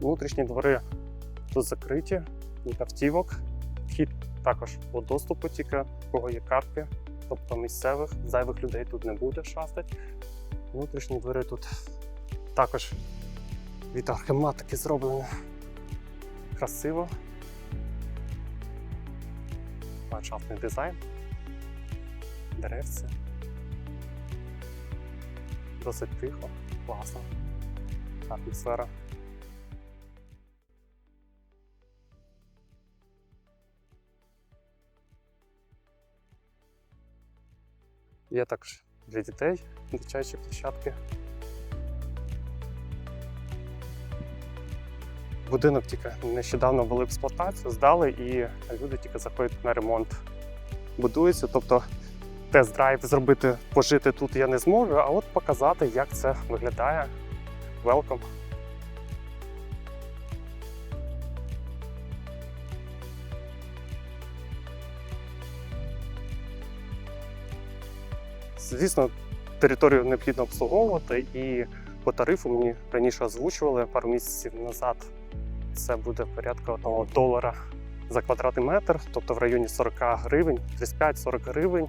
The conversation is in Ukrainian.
Внутрішні двори тут закриті, від автівок. Вхід також по доступу, тільки в кого є картки, тобто місцевих, зайвих людей тут не буде шастать. Внутрішні двори тут також від архематики зроблені красиво. Ландшафтний дизайн, деревці. Досить тихо, класно. Атмосфера. Є також для дітей дитячі площадки. Будинок тільки нещодавно ввели в експлуатацію, здали, і люди тільки заходять на ремонт. Будується, тобто тест-драйв зробити, пожити тут я не зможу, а от показати, як це виглядає. Welcome. Звісно, територію необхідно обслуговувати, і по тарифу мені раніше озвучували пару місяців назад. Це буде порядка 1 долара за квадратний метр, тобто в районі 40 гривень, 35-40 гривень.